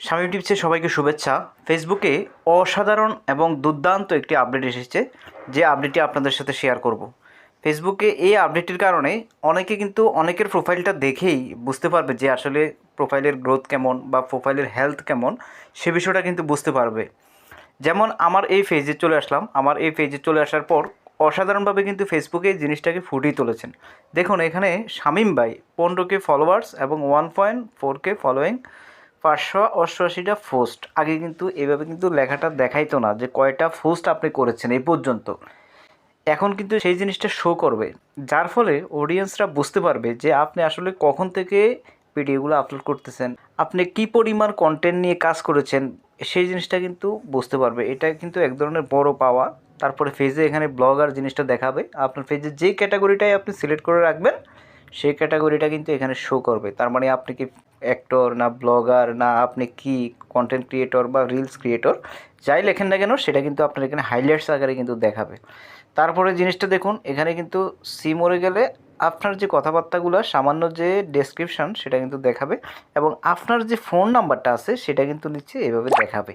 স্বামী টিপসে সবাইকে শুভেচ্ছা। ফেসবুকে অসাধারণ এবং দুর্দান্ত একটি আপডেট এসেছে, যে আপডেটটি আপনাদের সাথে শেয়ার করব। ফেসবুকে এই আপডেটটির কারণে অনেকে কিন্তু অনেকের প্রোফাইলটা দেখেই বুঝতে পারবে যে আসলে প্রোফাইলের গ্রোথ কেমন বা প্রোফাইলের হেলথ কেমন, সে বিষয়টা কিন্তু বুঝতে পারবে। যেমন আমার এই পেজে চলে আসলাম। আমার এই পেজে চলে আসার পর অসাধারণভাবে কিন্তু ফেসবুকে জিনিসটাকে ফুটিয়ে তুলেছেন। দেখুন, এখানে শামিম ভাই, পনেরো কে ফলোয়ার্স এবং one point four K following পাঁচশো অষ্টআশিটা পোস্ট আগে কিন্তু এভাবে কিন্তু লেখাটা দেখাইতো না যে কয়টা পোস্ট আপনি করেছেন এই পর্যন্ত। এখন কিন্তু সেই জিনিসটা শো করবে। যার ফলে অডিয়েন্সরা বুঝতে পারবে যে আপনি আসলে কখন থেকে ভিডিওগুলো আপলোড করতেছেন, আপনি কি পরিমাণ কন্টেন্ট নিয়ে কাজ করেছেন, সেই জিনিসটা কিন্তু বুঝতে পারবে। এটা কিন্তু এক ধরনের বড় পাওয়া। তারপরে ফেজে এখানে ব্লগার জিনিসটা দেখাবে। আপনার ফেজে যে ক্যাটাগরিটাই আপনি সিলেক্ট করে রাখবেন, সেই ক্যাটাগরিটা কিন্তু এখানে শো করবে। তার মানে আপনি কি অ্যাক্টর না ব্লগার না আপনি কি কন্টেন্ট ক্রিয়েটর বা রিলস ক্রিয়েটর যাই লেখেন না কেন, সেটা কিন্তু আপনার এখানে হাইলাইটস আকারে কিন্তু দেখাবে। তারপরে জিনিসটা দেখুন, এখানে কিন্তু সি মরে গেলে আপনার যে কথাবার্তাগুলো, সামান্য যে ডেসক্রিপশন সেটা কিন্তু দেখাবে এবং আপনার যে ফোন নাম্বারটা আছে, সেটা কিন্তু নিচে এভাবে দেখাবে।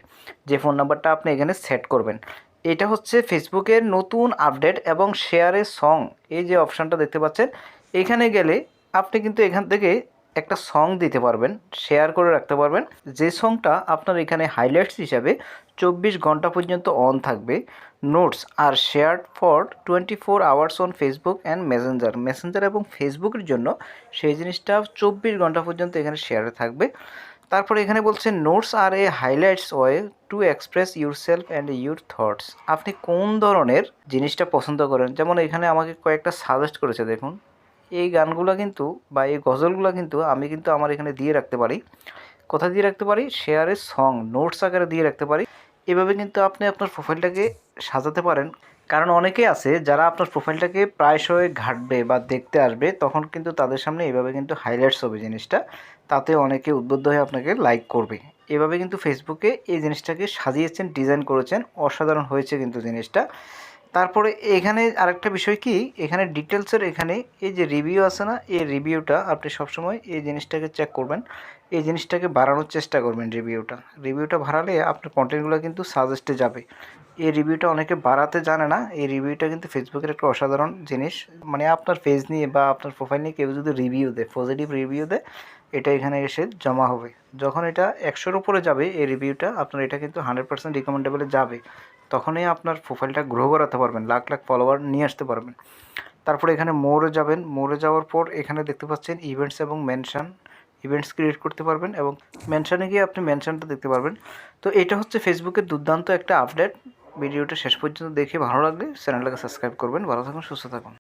যে ফোন নাম্বারটা আপনি এখানে সেট করবেন। এটা হচ্ছে ফেসবুকের নতুন আপডেট এবং শেয়ারে সং এই যে অপশানটা দেখতে পাচ্ছেন, এখানে গেলে আপনি কিন্তু এখান থেকে একটা সং দিতে পারবেন শেয়ার করে রাখতে পারবেন। যে সংটা আপনার এখানে হাইলাইটস হিসাবে চব্বিশ ঘণ্টা পর্যন্ত অন থাকবে। Notes are share for twenty four hours on Facebook and Messenger Messenger এবং ফেসবুকের জন্য সেই জিনিসটা চব্বিশ ঘণ্টা পর্যন্ত এখানে শেয়ারে থাকবে। তারপরে এখানে বলছে notes are a highlights way to express yourself and your thoughts আপনি কোন ধরনের জিনিসটা পছন্দ করেন? যেমন এখানে আমাকে কয়েকটা সাজেস্ট করেছে, দেখুন। এই গানগুলো কিন্তু বা এই গজলগুলো কিন্তু আমি কিন্তু আমার এখানে দিয়ে রাখতে পারি। কোথায় দিয়ে রাখতে পারি? শেয়ারে সং নোটস আকারে দিয়ে রাখতে পারি। এভাবে কিন্তু আপনি আপনার প্রোফাইলটাকে সাজাতে পারেন। কারণ অনেকে আছে যারা আপনার প্রোফাইলটাকে প্রায়শই ঘাটবে বা দেখতে আসবে, তখন কিন্তু তাদের সামনে এভাবে কিন্তু হাইলাইটস হবে জিনিসটা। তাতে অনেকে উদ্বুদ্ধ হয়ে আপনাকে লাইক করবে। এভাবে কিন্তু ফেসবুকে এই জিনিসটাকে সাজিয়েছেন ডিজাইন করেছেন। অসাধারণ হয়েছে কিন্তু জিনিসটা। তারপরে এখানে আরেকটা বিষয় কি? এখানে ডিটেলসের এখানে এই যে রিভিউ আছে না, এই রিভিউটা আপনি সবসময় এই জিনিসটাকে চেক করবেন। এই জিনিসটাকে বাড়ানোর চেষ্টা করবেন রিভিউটা রিভিউটা বাড়ালে আপনার কন্টেন্টগুলো কিন্তু সাজেস্টে যাবে। এই রিভিউটা অনেকে বাড়াতে জানে না। এই রিভিউটা কিন্তু ফেসবুকের একটা অসাধারণ জিনিস। মানে আপনার পেজ নিয়ে বা আপনার প্রোফাইল নিয়ে কেউ যদি রিভিউ দেয় পজিটিভ রিভিউ দেয়, এটা এখানে এসে জমা হবে। যখন এটা একশোর উপরে যাবে, এই রিভিউটা আপনার এটা কিন্তু হান্ড্রেড পার্সেন্ট রিকমেন্ডেবলে যাবে। তখনই আপনার প্রোফাইলটা গ্রো করাতে পারবেন, লাখ লাখ ফলোয়ার নিয়ে আসতে পারবেন। তারপরে এখানে মোড়ে যাবেন, মোড়ে যাওয়ার পর এখানে দেখতে পাচ্ছেন ইভেন্টস এবং মেনশান ইভেন্টস ক্রিয়েট করতে পারবেন এবং মেনশানে গিয়ে আপনি মেনশানটা দেখতে পারবেন। তো এটা হচ্ছে ফেসবুকের দুর্দান্ত একটা আপডেট ভিডিওটা শেষ পর্যন্ত দেখে ভালো লাগলে চ্যানেলটাকে সাবস্ক্রাইব করবেন। ভালো থাকুন, সুস্থ থাকুন।